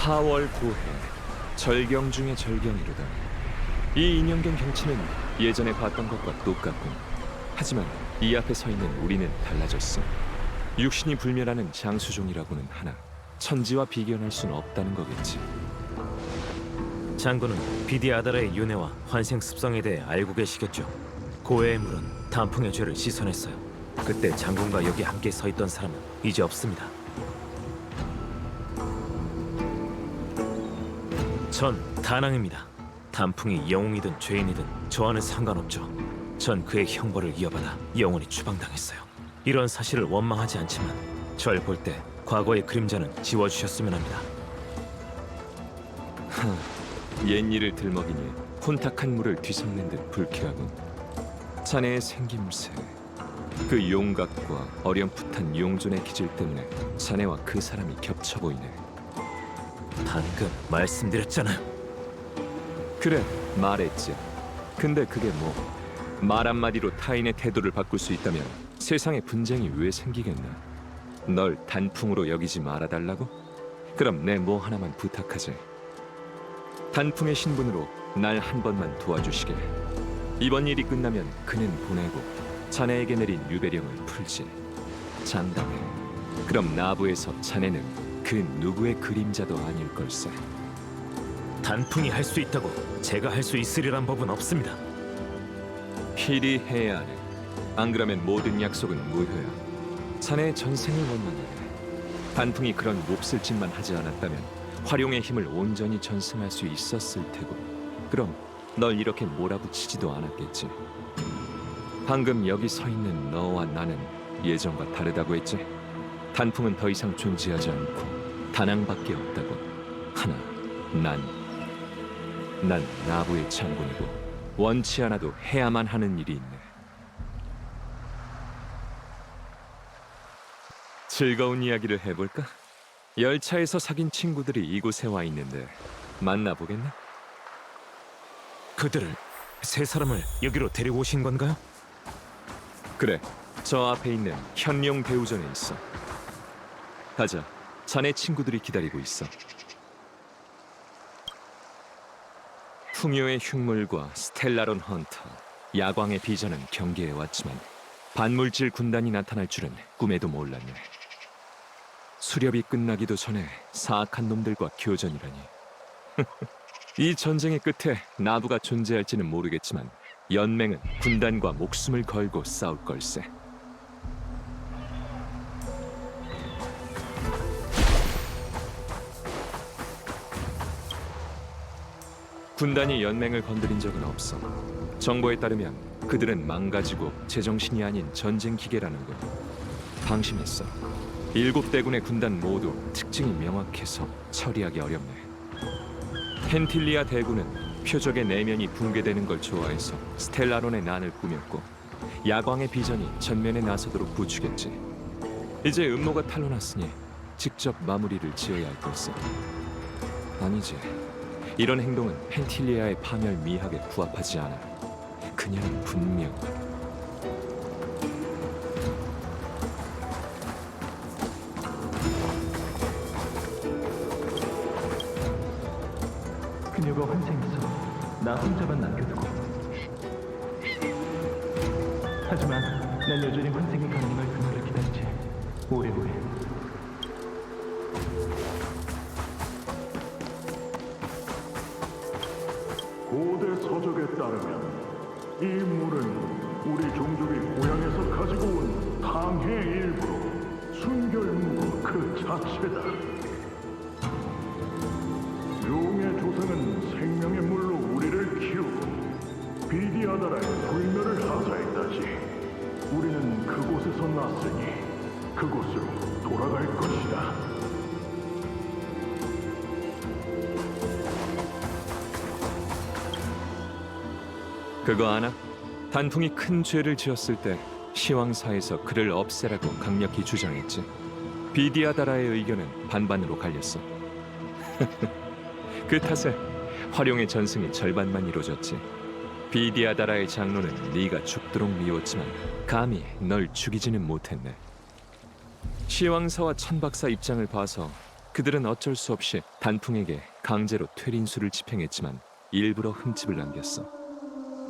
파월 고해 절경 중의 절경이로다. 이 인형경 경치는 예전에 봤던 것과 똑같군. 하지만 이 앞에 서 있는 우리는 달라졌어. 육신이 불멸하는 장수종이라고는 하나 천지와 비견할 수는 없다는 거겠지. 장군은 비디아다라의 윤회와 환생 습성에 대해 알고 계시겠죠. 고해의 물은 단풍의 죄를 씻어냈어요. 그때 장군과 여기 함께 서 있던 사람은 이제 없습니다. 전 다낭입니다. 단풍이 영웅이든 죄인이든 저와는 상관없죠. 전 그의 형벌을 이어받아 영원히 추방당했어요. 이런 사실을 원망하지 않지만 절 볼 때 과거의 그림자는 지워주셨으면 합니다. 옛 일을 들먹이니 혼탁한 물을 뒤섞는 듯 불쾌하군. 자네의 생김새, 그 용각과 어렴풋한 용존의 기질 때문에 자네와 그 사람이 겹쳐 보이네. 방금 말씀드렸잖아요. 그래, 말했지. 근데 그게 뭐? 말 한마디로 타인의 태도를 바꿀 수 있다면 세상에 분쟁이 왜 생기겠나? 널 단풍으로 여기지 말아달라고? 그럼 내 뭐 하나만 부탁하지. 단풍의 신분으로 날 한 번만 도와주시게. 이번 일이 끝나면 그는 보내고 자네에게 내린 유배령을 풀지. 장담해. 그럼 나부에서 자네는 그 누구의 그림자도 아닐 걸세. 단풍이 할 수 있다고 제가 할 수 있으리란 법은 없습니다. 필히 해야 하네. 안 그러면 모든 약속은 무효야. 자네의 전생을 원망해. 단풍이 그런 몹쓸 짓만 하지 않았다면 활용의 힘을 온전히 전승할 수 있었을 테고. 그럼 널 이렇게 몰아붙이지도 않았겠지. 방금 여기 서 있는 너와 나는 예전과 다르다고 했지. 단풍은 더 이상 존재하지 않고 다낭밖에 없다고. 하나, 난, 난 나부의 장군이고 원치 않아도 해야만 하는 일이 있네. 즐거운 이야기를 해볼까? 열차에서 사귄 친구들이 이곳에 와 있는데 만나보겠나? 그들을 세 사람을 여기로 데리고 오신 건가요? 그래, 저 앞에 있는 현룡 배우전에 있어. 가자, 자네 친구들이 기다리고 있어. 풍요의 흉물과 스텔라론 헌터, 야광의 비전은 경계해 왔지만 반물질 군단이 나타날 줄은 꿈에도 몰랐네. 수렵이 끝나기도 전에 사악한 놈들과 교전이라니. 이 전쟁의 끝에 나부가 존재할지는 모르겠지만 연맹은 군단과 목숨을 걸고 싸울 걸세. 군단이 연맹을 건드린 적은 없어. 정보에 따르면 그들은 망가지고 제정신이 아닌 전쟁 기계라는 거. 방심했어. 일곱 대군의 군단 모두 특징이 명확해서 처리하기 어렵네. 펜틸리아 대군은 표적의 내면이 붕괴되는 걸 좋아해서 스텔라론의 난을 꾸몄고 야광의 비전이 전면에 나서도록 부추겼지. 이제 음모가 탄로났으니 직접 마무리를 지어야 할 걸세. 아니지. 이런 행동은 펜틸리아의 파멸 미학에 부합하지 않아. 그녀는 분명. 그녀가 환생해서 나 혼자만 남겨두고. 하지만 난 여전히 환생이 가능할 그날을 기다리지. 오래오래 따르면 이 물은 우리 종족이 고향에서 가지고 온 탕의 일부로 순결무고 그 자체다. 용의 조상은 생명의 물로 우리를 키우고 비디아다라의 불멸을 하사했다지. 우리는 그곳에서 났으니 그곳으로 돌아갈 것 그거 아나? 단풍이 큰 죄를 지었을 때 시황사에서 그를 없애라고 강력히 주장했지. 비디아다라의 의견은 반반으로 갈렸어. 그 탓에 활용의 전승이 절반만 이루어졌지. 비디아다라의 장로는 네가 죽도록 미웠지만 감히 널 죽이지는 못했네. 시황사와 천박사 입장을 봐서 그들은 어쩔 수 없이 단풍에게 강제로 퇴린수를 집행했지만 일부러 흠집을 남겼어.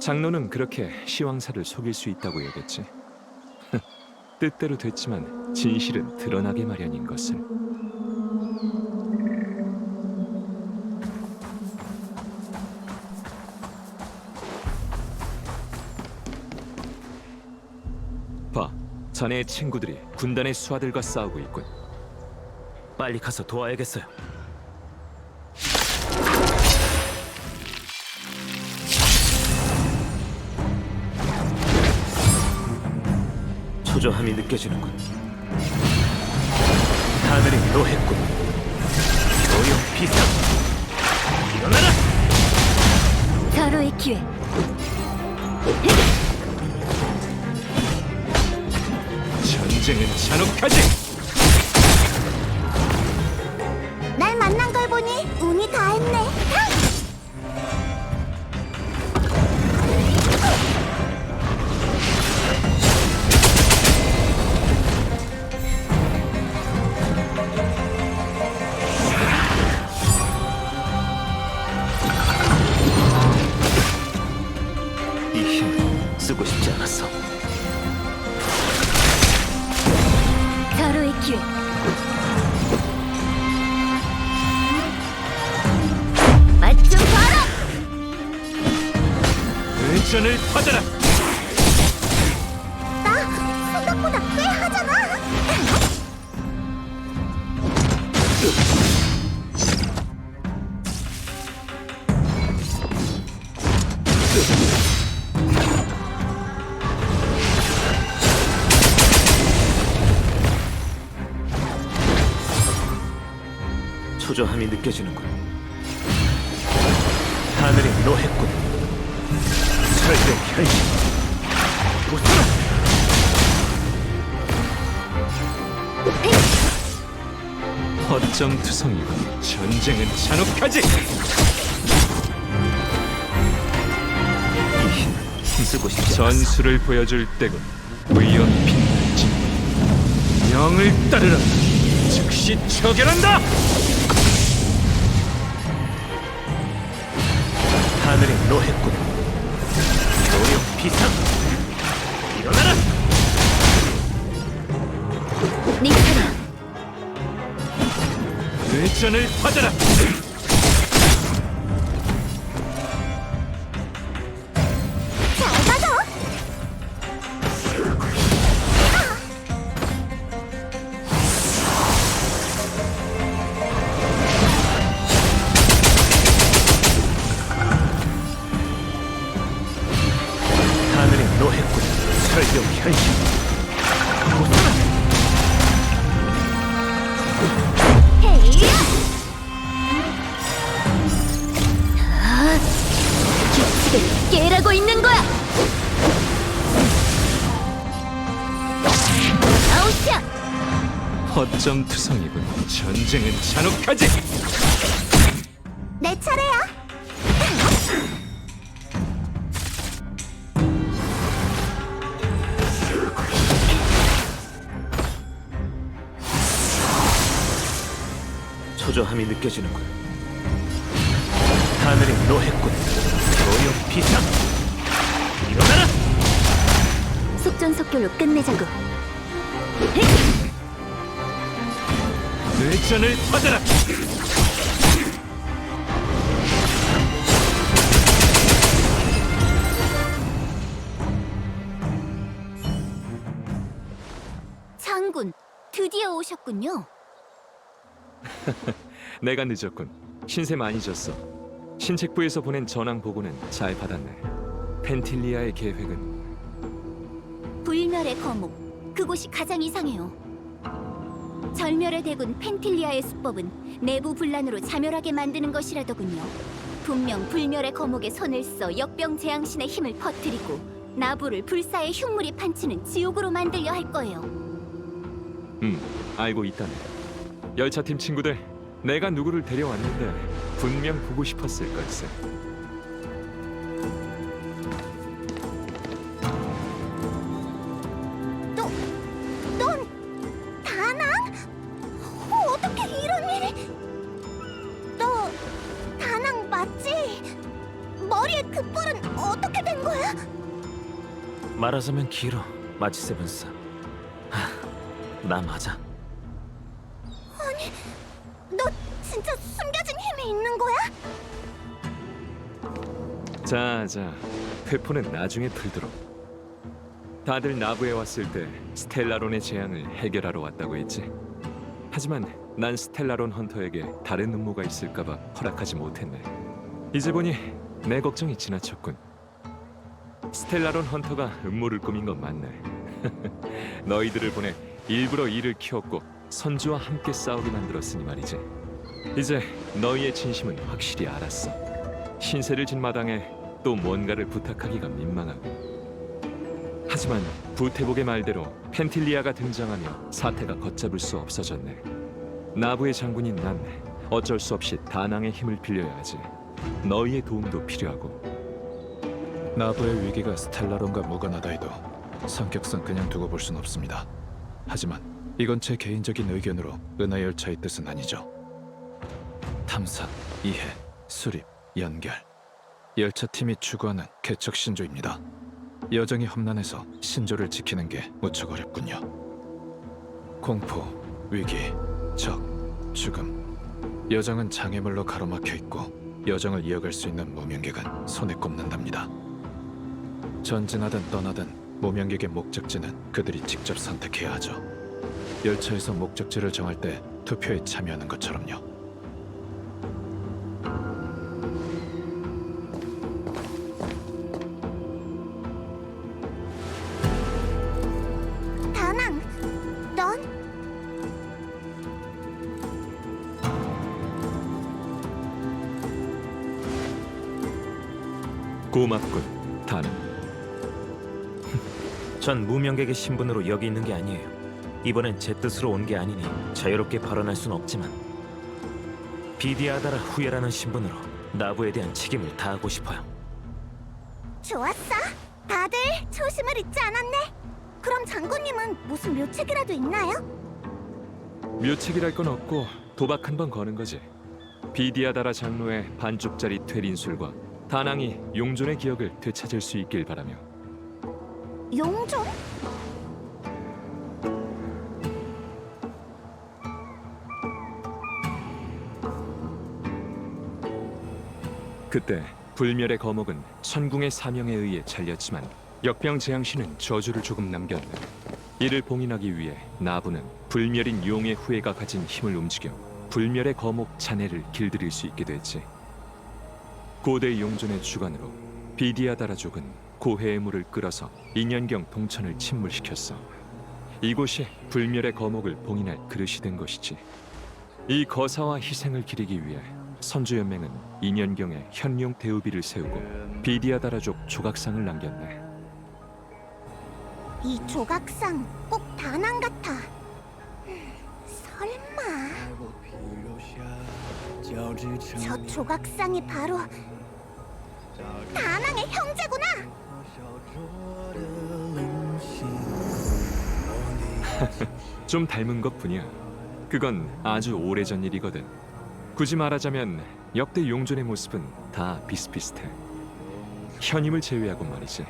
장로는 그렇게 시황사를 속일 수 있다고 여겼지. 뜻대로 됐지만 진실은 드러나게 마련인 것을. 봐, 자네의 친구들이 군단의 수하들과 싸우고 있군. 빨리 가서 도와야겠어요. 초조함이 느껴지는군. 하늘이 노했군. 조용 비상. 일어나라. 서로의 기회. 전쟁은 잔혹하지. 의전을 받아라. 나 생각보다 꽤 하잖아. 초조함이 느껴지는군. 하늘이 노했군. 절대 현실. 웃어라. 허점 투성이군. 전쟁은 잔혹하지. 쓰고 싶지. 전술을 보여줄 때군. 위험 빛날지. 명을 따르라. 즉시 처결한다. 하늘이 노했군. 조용 비상. 일어나라. 네 차례. 의전을 받아라. 깨라고 있는 거야. 아웃이야. 허점 투성이군. 전쟁은 잔혹하지. 내 차례야. 초조함이 느껴지는군. 하늘이 노했군. 조용 비상. 속전속결로 끝내자고. 의전을 받아라. 장군, 드디어 오셨군요. 내가 늦었군. 신세 많이 졌어. 신책부에서 보낸 전황 보고는 잘 받았네. 펜틸리아의 계획은 불멸의 거목, 그곳이 가장 이상해요. 절멸의 대군 펜틸리아의 수법은 내부 분란으로 자멸하게 만드는 것이라더군요. 분명 불멸의 거목에 손을 써 역병 재앙신의 힘을 퍼뜨리고 나부를 불사의 흉물이 판치는 지옥으로 만들려 할 거예요. 음 알고 있다네. 열차팀 친구들, 내가 누구를 데려왔는데 분명 보고 싶었을 걸세. 말하자면 길어 마치 세븐스 하, 나 맞아 너 진짜 숨겨진 힘이 있는 거야? 자자, 회포는 나중에 풀도록. 다들 나부에 왔을 때 스텔라론의 재앙을 해결하러 왔다고 했지. 하지만 난 스텔라론 헌터에게 다른 음모가 있을까봐 허락하지 못했네. 이제 보니 내 걱정이 지나쳤군. 스텔라론 헌터가 음모를 꾸민 건 맞네. 너희들을 보내 일부러 일을 키웠고 선주와 함께 싸우게 만들었으니 말이지. 이제 너희의 진심은 확실히 알았어. 신세를 진 마당에 또 뭔가를 부탁하기가 민망하고 하지만 부태복의 말대로 펜틸리아가 등장하며 사태가 걷잡을 수 없어졌네 나부의 장군인 난 어쩔 수 없이 다낭의 힘을 빌려야 하지 너희의 도움도 필요하고 나부의 위기가 스텔라론과 무관하다 해도 성격상 그냥 두고 볼 순 없습니다. 하지만 이건 제 개인적인 의견으로 은하 열차의 뜻은 아니죠. 탐사, 이해, 수립, 연결. 열차 팀이 추구하는 개척 신조입니다. 여정이 험난해서 신조를 지키는 게 무척 어렵군요. 공포, 위기, 적, 죽음. 여정은 장애물로 가로막혀 있고 여정을 이어갈 수 있는 무명객은 손에 꼽는답니다. 전진하든 떠나든 무명객의 목적지는 그들이 직접 선택해야 하죠. 열차에서 목적지를 정할 때 투표에 참여하는 것처럼요. 무명객의 신분으로 여기 있는 게 아니에요 이번엔 제 뜻으로 온 게 아니니 자유롭게 발언할 순 없지만 비디아다라 후예라는 신분으로 나부에 대한 책임을 다하고 싶어요 좋았어. 다들 초심을 잊지 않았네. 그럼 장군님은 무슨 묘책이라도 있나요? 묘책이랄 건 없고 도박 한 번 거는 거지 비디아다라 장로의 반쪽짜리 퇴린술과 다낭이 용존의 기억을 되찾을 수 있길 바라며 용종? 그때 불멸의 거목은 천궁의 사명에 의해 잘렸지만 역병 재앙신은 저주를 조금 남겼네. 이를 봉인하기 위해 나부는 불멸인 용의 후예가 가진 힘을 움직여 불멸의 거목 자네를 길들일 수 있게 됐지. 고대 용존의 주관으로 비디아다라족은 고해의 물을 끌어서 인연경 동천을 침몰시켰어. 이곳이 불멸의 거목을 봉인할 그릇이 된 것이지. 이 거사와 희생을 기리기 위해 선주연맹은 인연경에 현용 대우비를 세우고 비디아다라족 조각상을 남겼네. 이 조각상 꼭 다낭 같아. 음, 설마 저 조각상이 바로 다낭의 형제구나. 좀 닮은 것 뿐이야. 그건 아주 오래전 일이거든. 굳이 말하자면 역대 용존의 모습은 다 비슷비슷해. 현임을 제외하고 말이지.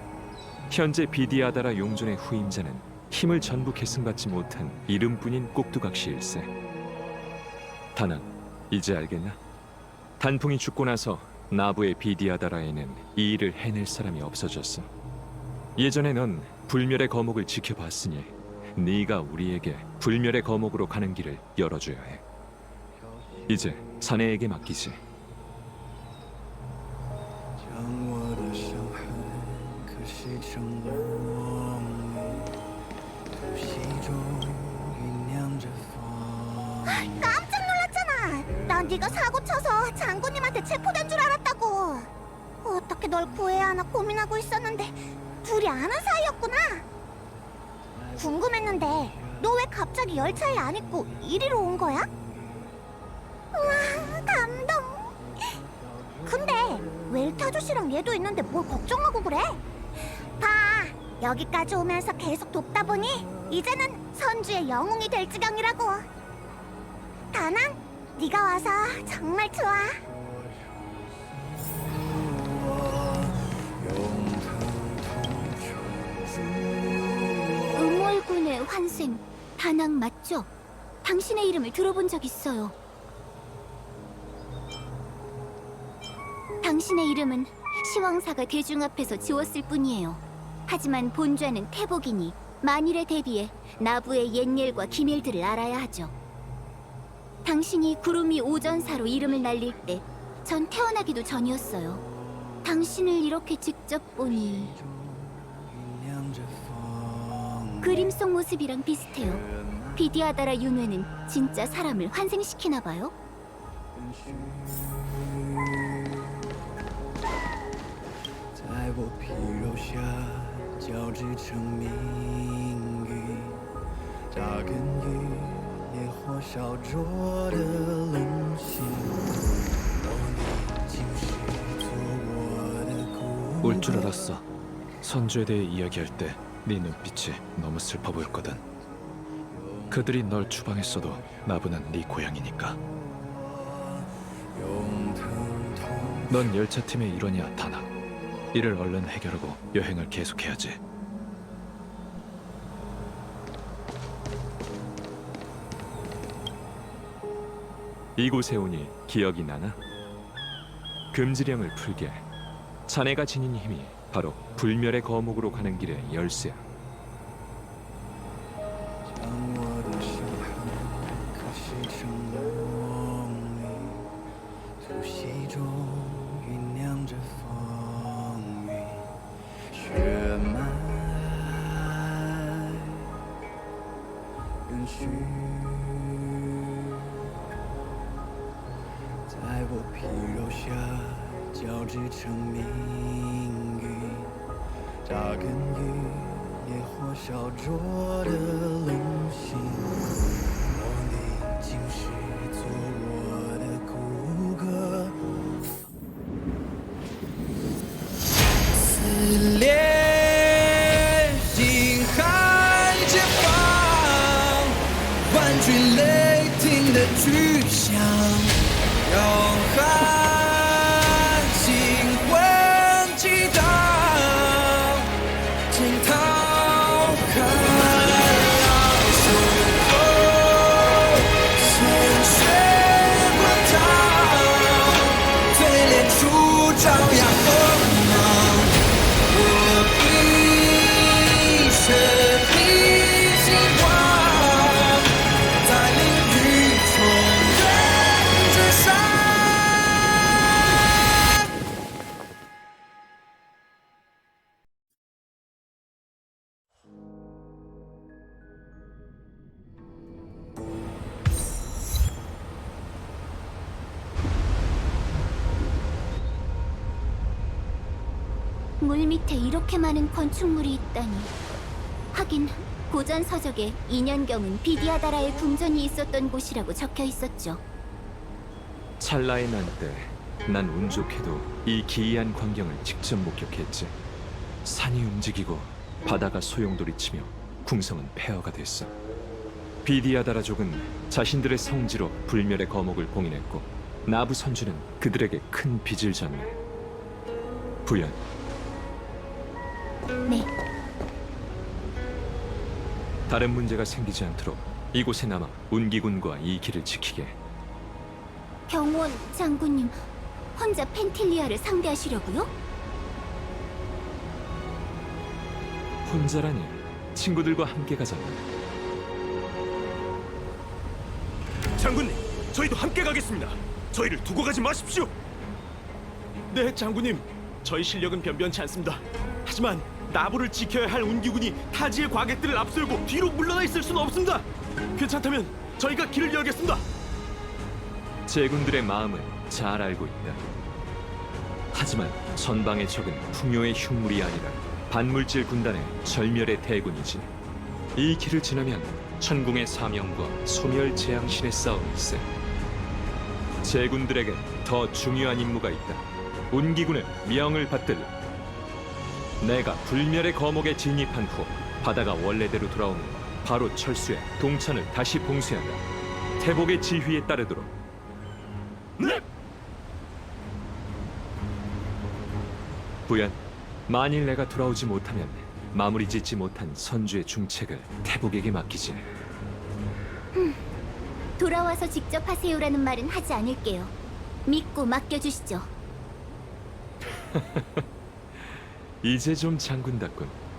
현재 비디아다라 용존의 후임자는 힘을 전부 계승받지 못한 이름뿐인 꼭두각시일세. 다낭, 이제 알겠나? 단풍이 죽고 나서 나부의 비디아다라에는 이 일을 해낼 사람이 없어졌어. 예전에 넌 불멸의 거목을 지켜봤으니 네가 우리에게 불멸의 거목으로 가는 길을 열어줘야 해. 이제 사내에게 맡기지. 깜짝 놀랐잖아. 난 네가 사고 쳐서 장군 님한테 체포된 줄 알았다고. 어떻게 널 구해야 하나 고민하고 있었는데 둘이 아는 사이였구나. 궁금했는데 너 왜 갑자기 열차에 안 있고 이리로 온 거야? 와 감동. 근데 웰타조 씨랑 얘도 있는데 뭘 걱정하고 그래? 봐 여기까지 오면서 계속 돕다 보니 이제는 선주의 영웅이 될 지경이라고. 다낭, 네가 와서 정말 좋아. 환생, 단항 맞죠? 당신의 이름을 들어본 적 있어요. 당신의 이름은 시황사가 대중 앞에서 지웠을 뿐이에요. 하지만 본좌는 태복이니 만일에 대비해 나부의 옛일과 기밀들을 알아야 하죠. 당신이 구름이 오전사로 이름을 날릴 때 전 태어나기도 전이었어요. 당신을 이렇게 직접 보니 그림 속 모습이랑 비슷해요. 비디아다라 윤회는 진짜 사람을 환생시키나 봐요. 在我皮肉下交织成命运，扎根于烈火烧灼的棱心。我你竟是做我的孤 올 줄 알았어. 선주에 대해 이야기할 때 네 눈빛이 너무 슬퍼 보였거든. 그들이 널 추방했어도 나부는 네 고향이니까. 넌 열차팀의 일원이야, 타나. 이를 얼른 해결하고 여행을 계속해야지. 이곳에 오니 기억이 나나? 금지령을 풀게. 자네가 지닌 힘이 바로 불멸의 거목으로 가는 길의 열쇠야. 扎根于野火烧灼的棱心。我你竟是做我的骨骼，撕裂心海解放，万军雷霆的巨 이렇게 많은 건축물이 있다니. 하긴 고전 서적에 인연경은 비디아다라의 궁전이 있었던 곳이라고 적혀 있었죠. 찰나의 난때 난 운 좋게도 이 기이한 광경을 직접 목격했지. 산이 움직이고 바다가 소용돌이치며 궁성은 폐허가 됐어. 비디아다라족은 자신들의 성지로 불멸의 거목을 봉인했고 나부 선주는 그들에게 큰 빚을 졌네. 부연, 네, 다른 문제가 생기지 않도록 이곳에 남아 운기군과 이 길을 지키게. 경원 장군님 혼자 펜틸리아를 상대하시려고요? 혼자라니 친구들과 함께 가자고. 장군님, 저희도 함께 가겠습니다. 저희를 두고 가지 마십시오. 네, 장군님. 저희 실력은 변변치 않습니다. 하지만 나부를 지켜야 할 운기군이 타지의 과객들을 앞세우고 뒤로 물러나 있을 수는 없습니다. 괜찮다면 저희가 길을 열겠습니다. 제군들의 마음을 잘 알고 있다. 하지만 전방의 적은 풍요의 흉물이 아니라 반물질 군단의 절멸의 대군이지. 이 길을 지나면 천궁의 사명과 소멸 재앙신의 싸움이 있어. 제군들에게 더 중요한 임무가 있다. 운기군의 명을 받들라. 내가 불멸의 거목에 진입한 후 바다가 원래대로 돌아오면 바로 철수해 동천을 다시 봉쇄한다. 태복의 지휘에 따르도록 네. 부연, 만일 내가 돌아오지 못하면 마무리 짓지 못한 선주의 중책을 태복에게 맡기지. 돌아와서 직접 하세요라는 말은 하지 않을게요. 믿고 맡겨주시죠. 이제 좀 장군답군.